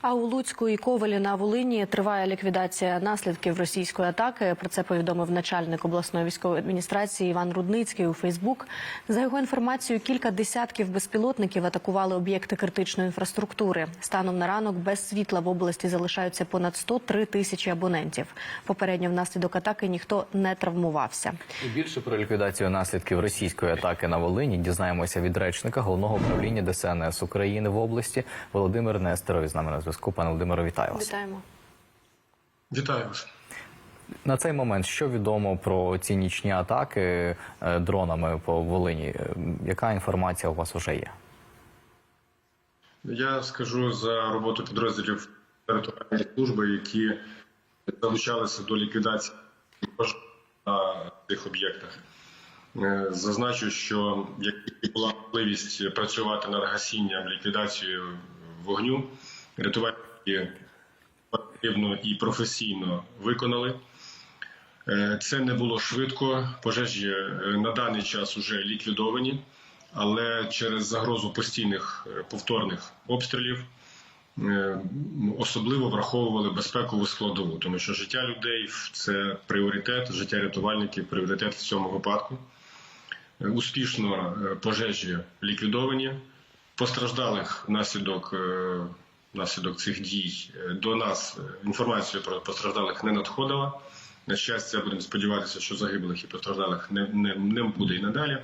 А у Луцьку і Ковелі на Волині триває ліквідація наслідків російської атаки. Про це повідомив начальник обласної військової адміністрації Іван Рудницький у Фейсбук. За його інформацією, кілька десятків безпілотників атакували об'єкти критичної інфраструктури. Станом на ранок без світла в області залишаються понад 103 тисячі абонентів. Попередньо внаслідок атаки ніхто не травмувався. І більше про ліквідацію наслідків російської атаки на Волині дізнаємося від речника головного управління ДСНС України в області Володимир Нестеров. З нами на зв'язку. Пане Володимире, вітаю вас. Вітаємо. Вітаю вас. На цей момент що відомо про ці нічні атаки е, дронами по Волині? Е, Яка інформація у вас вже є? Я скажу за роботу підрозділів територіальної служби, які залучалися до ліквідації на цих об'єктах. Е, Зазначу, що як була можливість працювати над гасінням, ліквідацією вогню, рятувальники потрібно і професійно виконали. Е, Це не було швидко. Пожежі е, на даний час вже ліквідовані, але через загрозу постійних е, повторних обстрілів особливо враховували безпекову складову, тому що життя людей це пріоритет, життя рятувальників пріоритет в цьому випадку. Успішно пожежі ліквідовані. Постраждалих внаслідок, внаслідок цих дій е, до нас е, інформація про постраждалих не надходила. На щастя, будемо сподіватися, що загиблих і постраждалих не, не, не буде і надалі.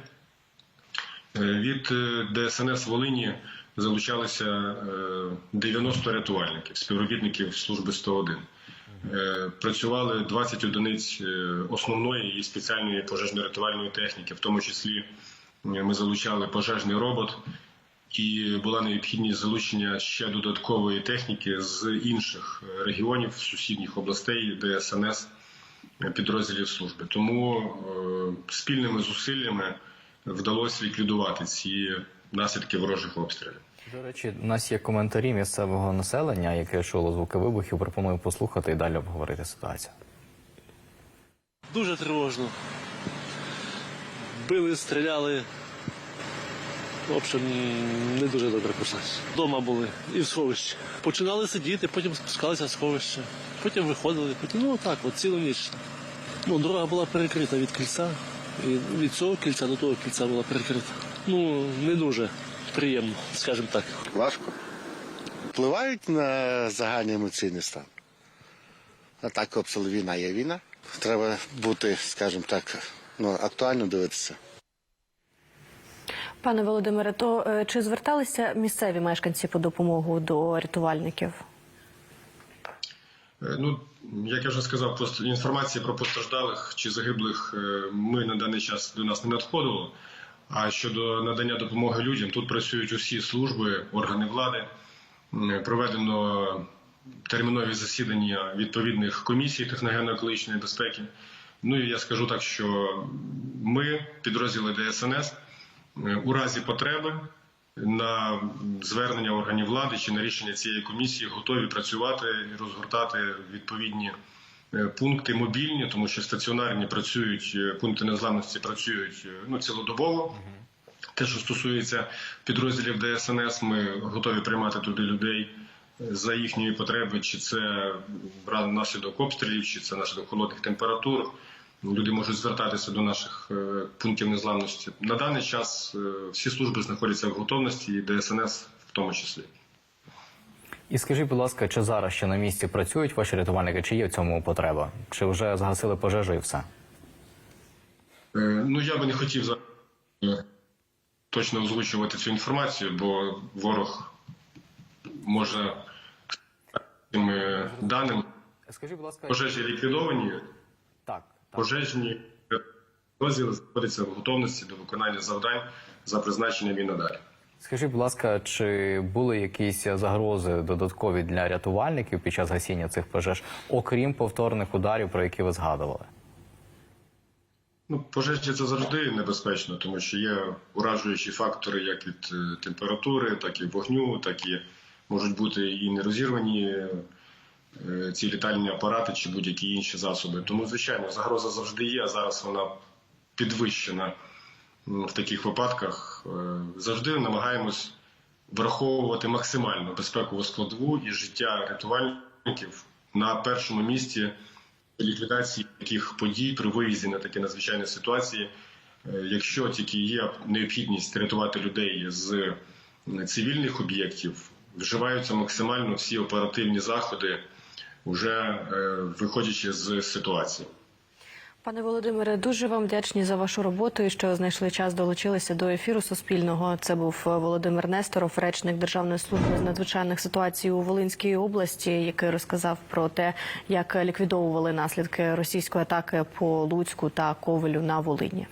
Е, Від ДСНС Волині залучалися е, 90 рятувальників, співробітників служби 101. Е, Працювали 20 одиниць основної і спеціальної пожежно-рятувальної техніки, в тому числі ми залучали пожежний робот, і була необхідність залучення ще додаткової техніки з інших е, регіонів, сусідніх областей ДСНС е, підрозділів служби. Тому е, спільними зусиллями вдалося ліквідувати ці наслідки ворожих обстрілів. До речі, у нас є коментарі місцевого населення, яке чуло звуки вибухів. Пропоную послухати і далі обговорити ситуацію. Дуже тривожно. Били, стріляли. В общем, не дуже добре пішло. Дома були і в сховищі. Починали сидіти, потім спускалися в сховище, потім виходили, потім ну так, от цілу ніч. Ну, дорога була перекрита від кільця. І від цього кільця до того кільця була перекрита. Ну, не дуже приємно, скажімо так. Важко. Впливають на загальний емоційний стан. А так обстріл війна є війна. Треба бути, скажімо так, ну, актуально дивитися. Пане Володимире, то е, чи зверталися місцеві мешканці по допомогу до рятувальників? Е, Ну, як я вже сказав, пост- інформації про постраждалих чи загиблих е, ми на даний час до нас не надходило. А щодо надання допомоги людям, тут працюють усі служби, органи влади. Проведено термінові засідання відповідних комісій техногенно-екологічної безпеки. Ну і я скажу так, що ми, підрозділи ДСНС, у разі потреби на звернення органів влади чи на рішення цієї комісії готові працювати і розгортати відповідні е, пункти мобільні, тому що стаціонарні працюють, е, пункти незламності працюють е, ну, цілодобово. Те, що стосується підрозділів ДСНС, ми готові приймати туди людей е, за їхньої потреби, чи це наслідок обстрілів, чи це наслідок холодних температур. Люди можуть звертатися до наших е, пунктів незламності. На даний час е, всі служби знаходяться в готовності, і ДСНС в тому числі. І скажіть, будь ласка, чи зараз ще на місці працюють ваші рятувальники, чи є в цьому потреба? Чи вже згасили пожежу і все? Е, Ну я би не хотів точно озвучувати цю інформацію, бо ворог може цими даними Скажіть, будь ласка, пожежі ліквідовані. так. Пожежні розділи знаходяться в готовності до виконання завдань за призначенням і надалі. Скажіть, будь ласка, чи були якісь загрози додаткові для рятувальників під час гасіння цих пожеж, окрім повторних ударів, про які ви згадували? Ну, пожежі це завжди небезпечно, тому що є уражуючі фактори як від е, температури, так і вогню, так і можуть бути і нерозірвані ці літальні апарати чи будь-які інші засоби. Тому, звичайно, загроза завжди є, зараз вона підвищена в таких випадках. Е, Завжди намагаємось враховувати максимальну безпекову складову і життя рятувальників на першому місці ліквідації таких подій при виїзді на такі надзвичайні ситуації. Е, Якщо тільки є необхідність рятувати людей з цивільних об'єктів, вживаються максимально всі оперативні заходи, вже е, виходячи з ситуації. Пане Володимире, дуже вам вдячні за вашу роботу і що знайшли час, долучилися до ефіру Суспільного. Це був Володимир Несторов, речник Державної служби з надзвичайних ситуацій у Волинській області, який розказав про те, як ліквідовували наслідки російської атаки по Луцьку та Ковелю на Волині.